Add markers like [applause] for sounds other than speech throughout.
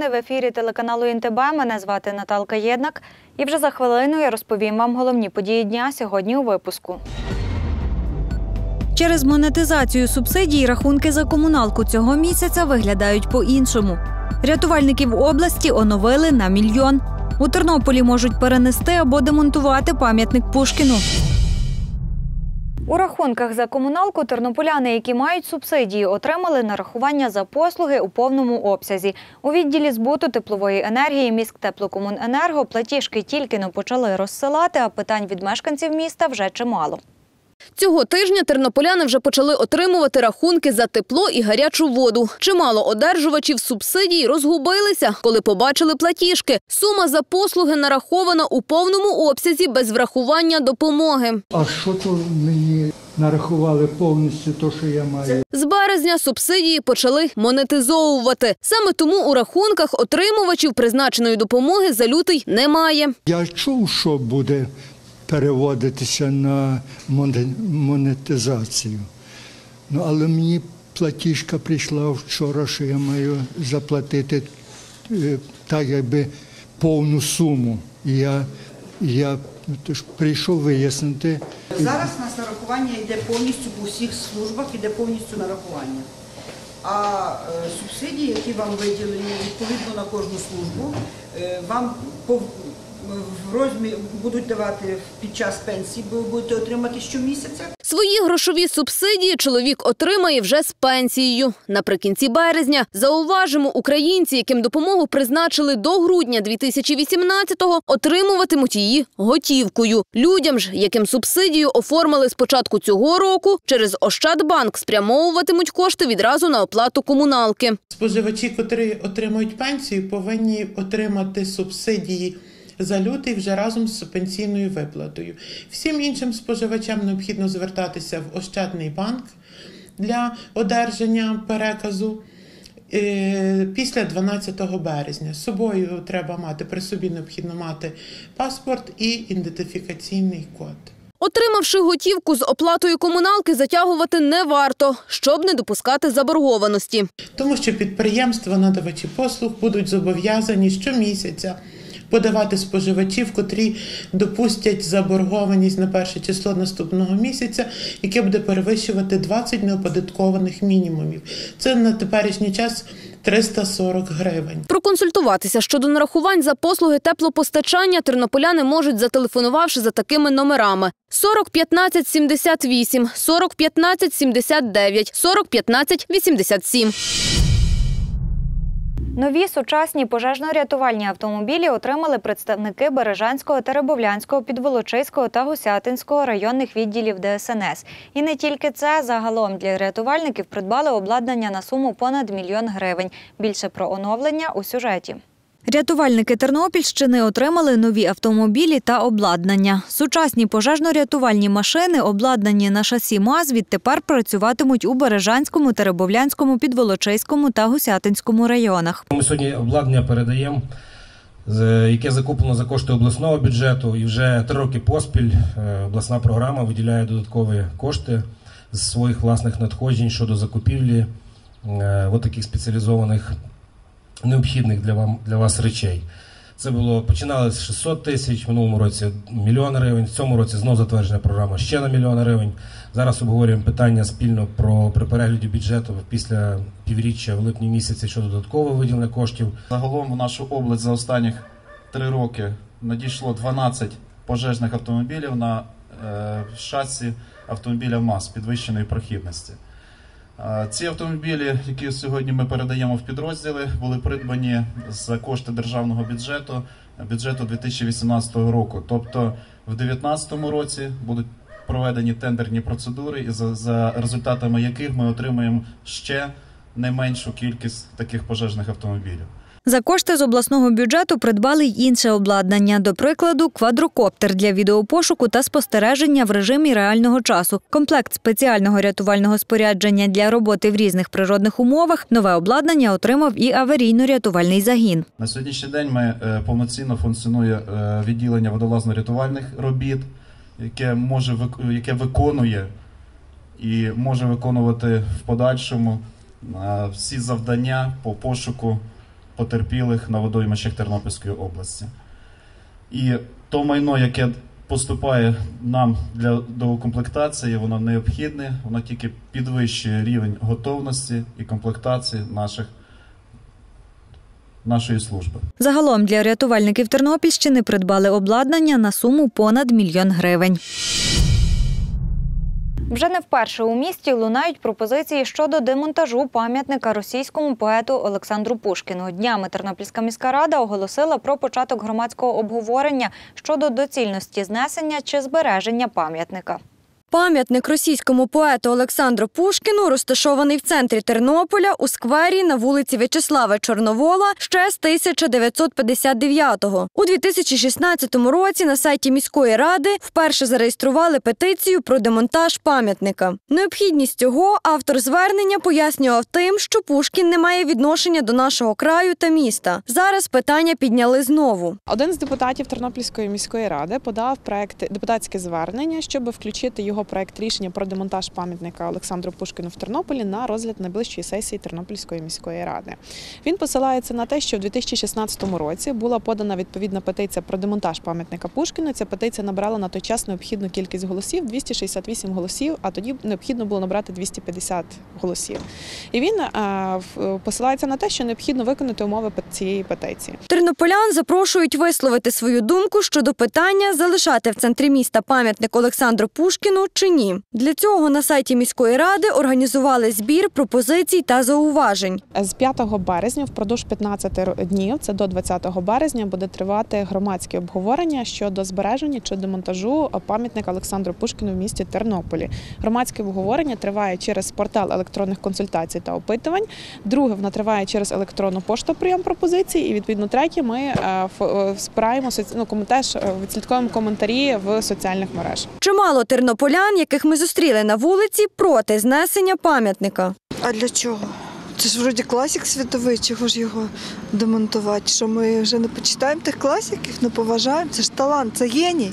новини в ефірі телеканалу ІНТБ. Мене звати Наталка Єднак. І вже за хвилину я розповім вам головні події дня сьогодні у випуску. Через монетизацію субсидій рахунки за комуналку цього місяця виглядають по-іншому. Рятувальників області оновили на мільйон. У Тернополі можуть перенести або демонтувати пам'ятник Пушкіну. У рахунках за комуналку тернополяни, які мають субсидії, отримали нарахування за послуги у повному обсязі. У відділі збуту теплової енергії міськтеплокомуненерго платіжки тільки не почали розсилати, а питань від мешканців міста вже чимало. Цього тижня тернополяни вже почали отримувати рахунки за тепло і гарячу воду. Чимало одержувачів субсидій розгубилися, коли побачили платіжки. Сума за послуги нарахована у повному обсязі без врахування допомоги. А що то мені нарахували повністю те, що я маю? З березня субсидії почали монетизовувати. Саме тому у рахунках отримувачів призначеної допомоги за лютий немає. Я чув, що буде переводитися на монетизацію. Ну, але мені платіжка прийшла вчора, що я маю заплатити е, так, якби повну суму. І я, я ну, тож прийшов вияснити. Зараз у нас нарахування йде повністю по всіх службах, йде повністю нарахування. А е, субсидії, які вам виділені відповідно на кожну службу, е, вам по, в розмірі будуть давати під час пенсії, бо ви будете отримати щомісяця. Свої грошові субсидії чоловік отримає вже з пенсією. Наприкінці березня зауважимо, українці, яким допомогу призначили до грудня 2018-го, отримуватимуть її готівкою. Людям ж, яким субсидію оформили з початку цього року, через Ощадбанк спрямовуватимуть кошти відразу на оплату комуналки. Споживачі, котрі отримують пенсію, повинні отримати субсидії за лютий вже разом з пенсійною виплатою. Всім іншим споживачам необхідно звертатися в Ощадний банк для одержання переказу. е, Після 12 березня з собою треба мати при собі необхідно мати паспорт і ідентифікаційний код. Отримавши готівку з оплатою комуналки, затягувати не варто, щоб не допускати заборгованості. Тому що підприємства, надавачі послуг будуть зобов'язані щомісяця подавати споживачів, котрі допустять заборгованість на перше число наступного місяця, яке буде перевищувати 20 неоподаткованих мінімумів. Це на теперішній час 340 гривень. Проконсультуватися щодо нарахувань за послуги теплопостачання тернополяни можуть, зателефонувавши за такими номерами: 40 15 78, 40 15 79, 40 15 87. Нові сучасні пожежно-рятувальні автомобілі отримали представники Бережанського, Теребовлянського, Підволочиського та Гусятинського районних відділів ДСНС. І не тільки це, загалом для рятувальників придбали обладнання на суму понад мільйон гривень. Більше про оновлення у сюжеті. Рятувальники Тернопільщини отримали нові автомобілі та обладнання. Сучасні пожежно-рятувальні машини, обладнані на шасі МАЗ, відтепер працюватимуть у Бережанському, Теребовлянському, Підволочиському та Гусятинському районах. Ми сьогодні обладнання передаємо, яке закуплено за кошти обласного бюджету, і вже три роки поспіль е, обласна програма виділяє додаткові кошти з своїх власних надходжень щодо закупівлі е, таких спеціалізованих необхідних для вам для вас речей. Це було починали з 600 тисяч, в минулому році мільйон гривень. В цьому році знов затверджена програма ще на мільйон гривень. Зараз обговорюємо питання спільно про при перегляді бюджету після півріччя в липні місяці щодо додаткового виділення коштів. Загалом в нашу область за останніх три роки надійшло 12 пожежних автомобілів на е, шасі автомобіля МАЗ підвищеної прохідності. Ці автомобілі, які сьогодні ми передаємо в підрозділи, були придбані за кошти державного бюджету, бюджету 2018 року. Тобто в 2019 році будуть проведені тендерні процедури, і за, за результатами яких ми отримаємо ще не меншу кількість таких пожежних автомобілів. За кошти з обласного бюджету придбали й інше обладнання, до прикладу, квадрокоптер для відеопошуку та спостереження в режимі реального часу, комплект спеціального рятувального спорядження для роботи в різних природних умовах. Нове обладнання отримав і аварійно-рятувальний загін. На сьогоднішній день ми е, повноцінно функціонує е, відділення водолазно-рятувальних робіт, яке може яке виконує і може виконувати в подальшому е, всі завдання по пошуку потерпілих на водоймищах Тернопільської області. І то майно, яке поступає нам для доукомплектації, воно необхідне, воно тільки підвищує рівень готовності і комплектації наших, нашої служби. Загалом для рятувальників Тернопільщини придбали обладнання на суму понад мільйон гривень. Вже не вперше у місті лунають пропозиції щодо демонтажу пам'ятника російському поету Олександру Пушкіну. Днями Тернопільська міська рада оголосила про початок громадського обговорення щодо доцільності знесення чи збереження пам'ятника. Пам'ятник російському поету Олександру Пушкіну розташований в центрі Тернополя у сквері на вулиці В'ячеслава Чорновола ще з 1959-го. У 2016 році на сайті міської ради вперше зареєстрували петицію про демонтаж пам'ятника. Необхідність цього автор звернення пояснював тим, що Пушкін не має відношення до нашого краю та міста. Зараз питання підняли знову. Один з депутатів Тернопільської міської ради подав проект депутатське звернення, щоб включити його проект рішення про демонтаж пам'ятника Олександру Пушкіну в Тернополі на розгляд найближчої сесії Тернопільської міської ради. Він посилається на те, що в 2016 році була подана відповідна петиція про демонтаж пам'ятника Пушкіну. Ця петиція набрала на той час необхідну кількість голосів 268 голосів, а тоді необхідно було набрати 250 голосів. І він е, посилається на те, що необхідно виконати умови цієї петиції. Тернополян запрошують висловити свою думку щодо питання залишати в центрі міста пам'ятник Олександру Пушкіну чи ні. Для цього на сайті міської ради організували збір пропозицій та зауважень. З 5 березня впродовж 15 днів, це до 20 березня, буде тривати громадське обговорення щодо збереження чи демонтажу пам'ятника Олександру Пушкіну в місті Тернополі. Громадське обговорення триває через портал електронних консультацій та опитувань. Друге, воно триває через електронну пошту прийом пропозицій. І відповідно третє, ми е, е, збираємо соці- ну, теж е, відслідковуємо коментарі в соціальних мережах. Чимало тернополян, яких ми зустріли на вулиці, проти знесення пам'ятника. А для чого? Це ж вроді класік світовий, чого ж його демонтувати? Що ми вже не почитаємо тих класиків, не поважаємо? Це ж талант, це геній.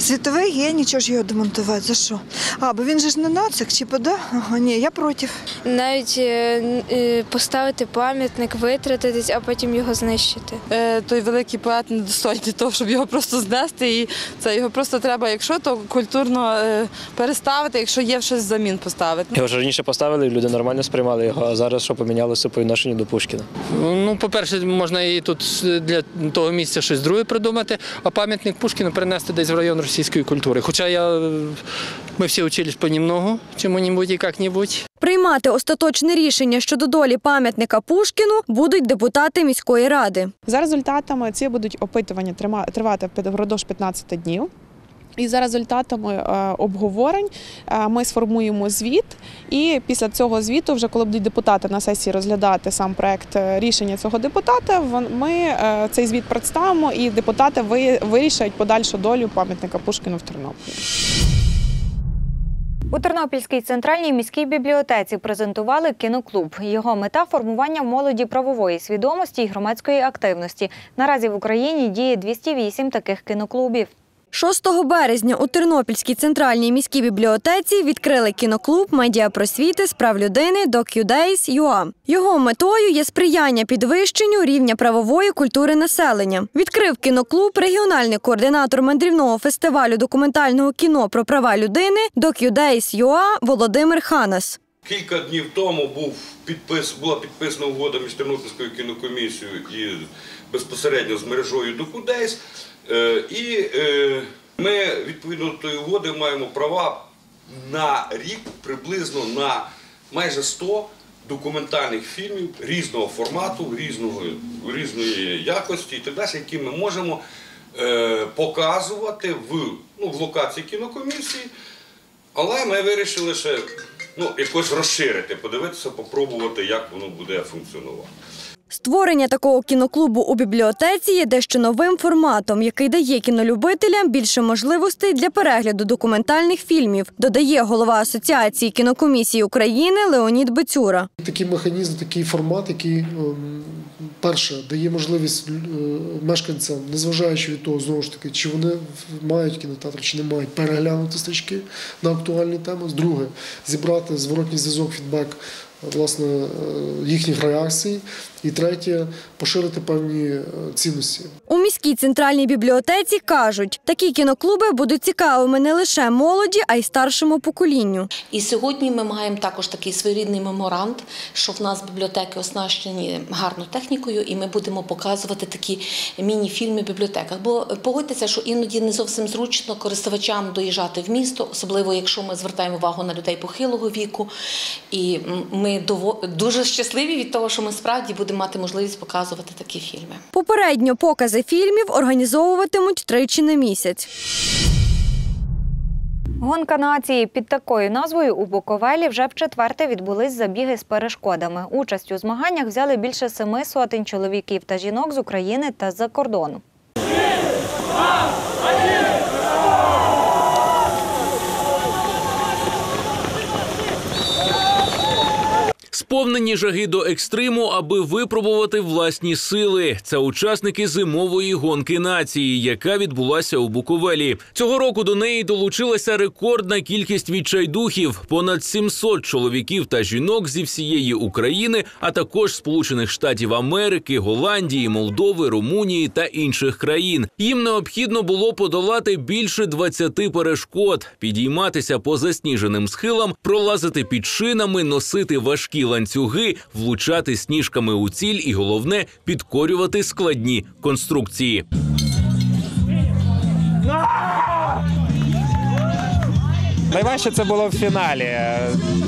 Світовий геній, чого ж його демонтувати? За що? А, бо він же ж не нацик, чи пода? Ага, ні, я проти. Навіть е, е, поставити пам'ятник, витратитись, а потім його знищити. Е, той великий поет не достойний того, щоб його просто знести. І це його просто треба, якщо то культурно е, переставити, якщо є щось взамін поставити. Його ж раніше поставили, і люди нормально сприймали його, а зараз що помінялося по відношенню до Пушкіна. Ну, по-перше, можна і тут для того місця щось друге придумати, а пам'ятник Пушкіну перенести десь в район російської культури. Хоча я, е, ми всі учились понемногу, чому-нибудь і як-нибудь. Приймати остаточне рішення щодо долі пам'ятника Пушкіну будуть депутати міської ради. За результатами ці будуть опитування тривати впродовж 15 днів. І за результатами е, обговорень е, ми сформуємо звіт. І після цього звіту, вже коли будуть депутати на сесії розглядати сам проект е, рішення цього депутата, ми цей звіт представимо, і депутати ви- вирішать подальшу долю пам'ятника Пушкіну в Тернополі. У Тернопільській центральній міській бібліотеці презентували кіноклуб. Його мета формування молоді правової свідомості і громадської активності. Наразі в Україні діє 208 таких кіноклубів. 6 березня у Тернопільській центральній міській бібліотеці відкрили кіноклуб медіапросвіти з прав людини DocuDays.ua. Його метою є сприяння підвищенню рівня правової культури населення. Відкрив кіноклуб регіональний координатор мандрівного фестивалю документального кіно про права людини DocuDays.ua Володимир Ханас. Кілька днів тому був підпис, була підписана угода між Тернопільською кінокомісією і безпосередньо з мережою Докудейс. Е, І е, ми відповідно до тої угоди маємо права на рік приблизно на майже 100 документальних фільмів різного формату, різного, різної якості і так далі, які ми можемо е, показувати в, ну, в локації кінокомісії. Але ми вирішили ще ну, якось розширити, подивитися, попробувати, як воно буде функціонувати. Створення такого кіноклубу у бібліотеці є дещо новим форматом, який дає кінолюбителям більше можливостей для перегляду документальних фільмів, додає голова Асоціації кінокомісії України Леонід Бецюра. Такий механізм, такий формат, який ем, перше дає можливість е, мешканцям, незважаючи від того, знову ж таки, чи вони мають кінотеатр, чи не мають, переглянути стрічки на актуальні теми. Друге, зібрати зворотній зв'язок, фідбек власне е, їхніх реакцій. І третє поширити певні е, цінності. У міській центральній бібліотеці кажуть, такі кіноклуби будуть цікавими не лише молоді, а й старшому поколінню. І сьогодні ми маємо також такий своєрідний меморанд, що в нас бібліотеки оснащені гарно технікою, і ми будемо показувати такі міні-фільми в бібліотеках. Бо погодьтеся, що іноді не зовсім зручно користувачам доїжджати в місто, особливо якщо ми звертаємо увагу на людей похилого віку. І ми дово- дуже щасливі від того, що ми справді будемо мати можливість показувати такі фільми. Попередньо покази фільмів організовуватимуть тричі на місяць. Гонка нації під такою назвою у Буковелі вже в четверте відбулись забіги з перешкодами. Участь у змаганнях взяли більше семи сотень чоловіків та жінок з України та з-за кордону. Сповнені жаги до екстриму, аби випробувати власні сили. Це учасники зимової гонки нації, яка відбулася у Буковелі. Цього року до неї долучилася рекордна кількість відчайдухів понад 700 чоловіків та жінок зі всієї України, а також Сполучених Штатів Америки, Голландії, Молдови, Румунії та інших країн. Їм необхідно було подолати більше 20 перешкод, підійматися по засніженим схилам, пролазити під шинами, носити важкі ланцюги, влучати сніжками у ціль і головне підкорювати складні конструкції. Найважче це було в фіналі.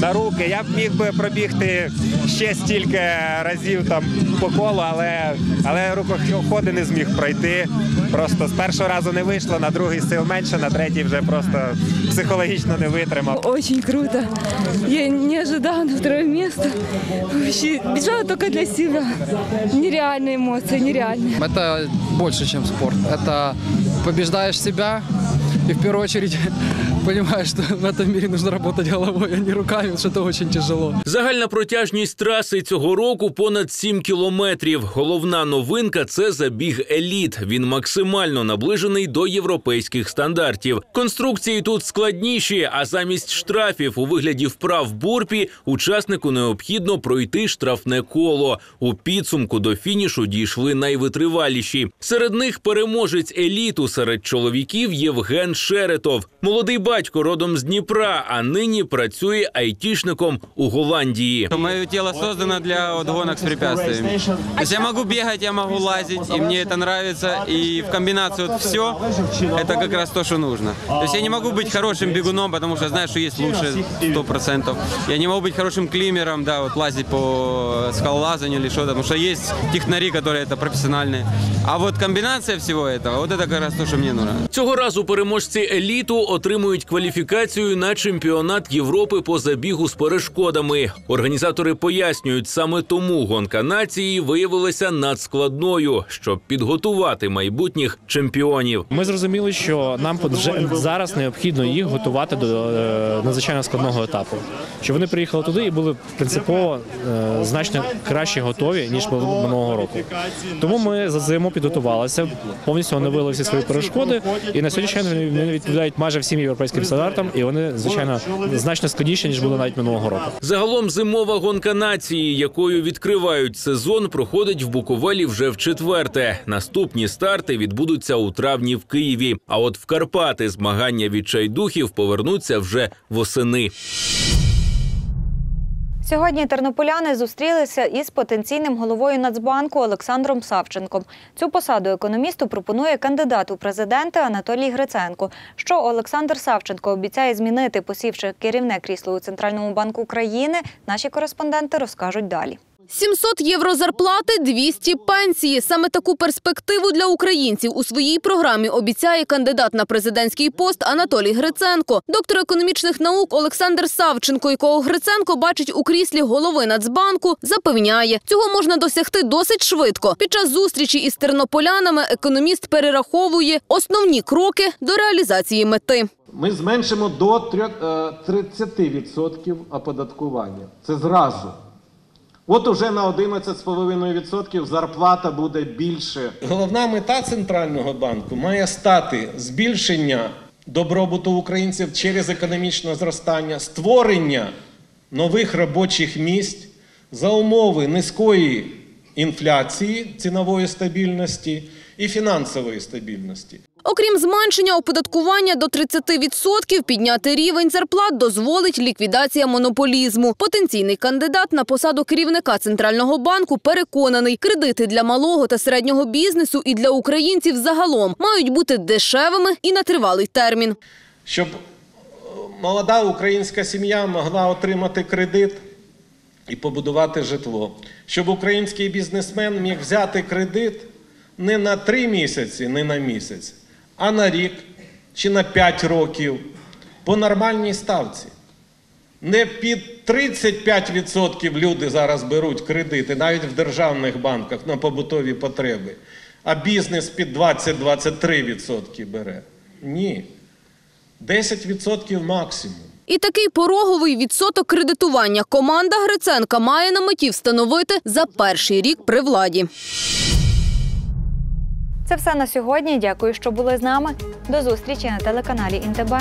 На руки. Я б міг би пробігти ще стільки разів там по колу, але, але рукоходи не зміг пройти. Просто з першого разу не вийшло, на другий сил менше, на третій вже просто психологічно не витримав. Очень круто. Я не ожидала на второе место. Вообще бежала только для себя. Нереальные эмоции, нереальные. Это больше, чем спорт. Это побеждаешь себя и в первую очередь [laughs] понимаешь, что в этом мире нужно работать головой, а не руками, что это очень тяжело. Загальна протяжність траси цього року понад 7 кілометрів. Головна новинка це забіг еліт. Він максимально наближений до європейських стандартів. Конструкції тут складніші, а замість штрафів у вигляді вправ бурпі учаснику необхідно пройти штрафне коло. У підсумку до фінішу дійшли найвитриваліші. Серед них переможець еліту серед чоловіків Євген Шеретов. Молодий батько родом з Дніпра, а нині працює айтішником у Голландії. Мое тело создано для вот гонок с препятствиями. То есть я могу бегать, я могу лазить, и мне это нравится. И в комбинации вот все, это как раз то, что нужно. То есть я не могу быть хорошим бегуном, потому что знаю, что есть лучше 100%. Я не могу быть хорошим климером, да, вот лазить по скалолазанию или что-то, потому что есть технари, которые это профессиональные. А вот комбинация всего этого, вот это как раз то, что мне нужно. Цього разу переможці еліту отримують кваліфікацію на чемпіонат Європи по забігу з перешкодами. Організатори пояснюють, саме тому гонка нації виявилася надскладною, щоб підготувати майбутніх чемпіонів. Ми зрозуміли, що нам зараз необхідно їх готувати до е, надзвичайно складного етапу. Щоб вони приїхали туди і були принципово е, значно краще готові ніж минулого року. Тому ми за зиму підготувалися, повністю оновили всі свої перешкоди, і на сьогоднішній вони відповідають майже всім європейським стандартам, і вони звичайно значно складніші ніж було навіть минулого року. Загалом зимова гонка нації, якою відкривають сезон, проходить в Буковелі вже в четверте. Наступні старти відбудуться у травні в Києві. А от в Карпати змагання відчайдухів повернуться вже восени. Сьогодні тернополяни зустрілися із потенційним головою Нацбанку Олександром Савченком. Цю посаду економісту пропонує кандидат у президенти Анатолій Гриценко. Що Олександр Савченко обіцяє змінити, посівши керівне крісло у Центральному банку України, наші кореспонденти розкажуть далі. 700 євро зарплати, 200 пенсії. Саме таку перспективу для українців у своїй програмі обіцяє кандидат на президентський пост Анатолій Гриценко. Доктор економічних наук Олександр Савченко, якого Гриценко бачить у кріслі голови Нацбанку, запевняє, цього можна досягти досить швидко. Під час зустрічі із тернополянами економіст перераховує основні кроки до реалізації мети. Ми зменшимо до трьох- е, 30% оподаткування. Це зразу. От уже на 11,5% зарплата буде більше. Головна мета центрального банку має стати збільшення добробуту українців через економічне зростання, створення нових робочих місць за умови низької інфляції, цінової стабільності і фінансової стабільності. Окрім зменшення оподаткування до 30%, підняти рівень зарплат дозволить ліквідація монополізму. Потенційний кандидат на посаду керівника центрального банку переконаний, кредити для малого та середнього бізнесу і для українців загалом мають бути дешевими і на тривалий термін. щоб е, молода українська сім'я могла отримати кредит і побудувати житло, щоб український бізнесмен міг взяти кредит не на три місяці, не на місяць, а на рік чи на п'ять років по нормальній ставці. Не під 35% люди зараз беруть кредити, навіть в державних банках на побутові потреби, а бізнес під 20-23% бере. Ні. 10% максимум. І такий пороговий відсоток кредитування команда Гриценка має на меті встановити за перший рік при владі. Це все на сьогодні. Дякую, що були з нами. До зустрічі на телеканалі Інтебе.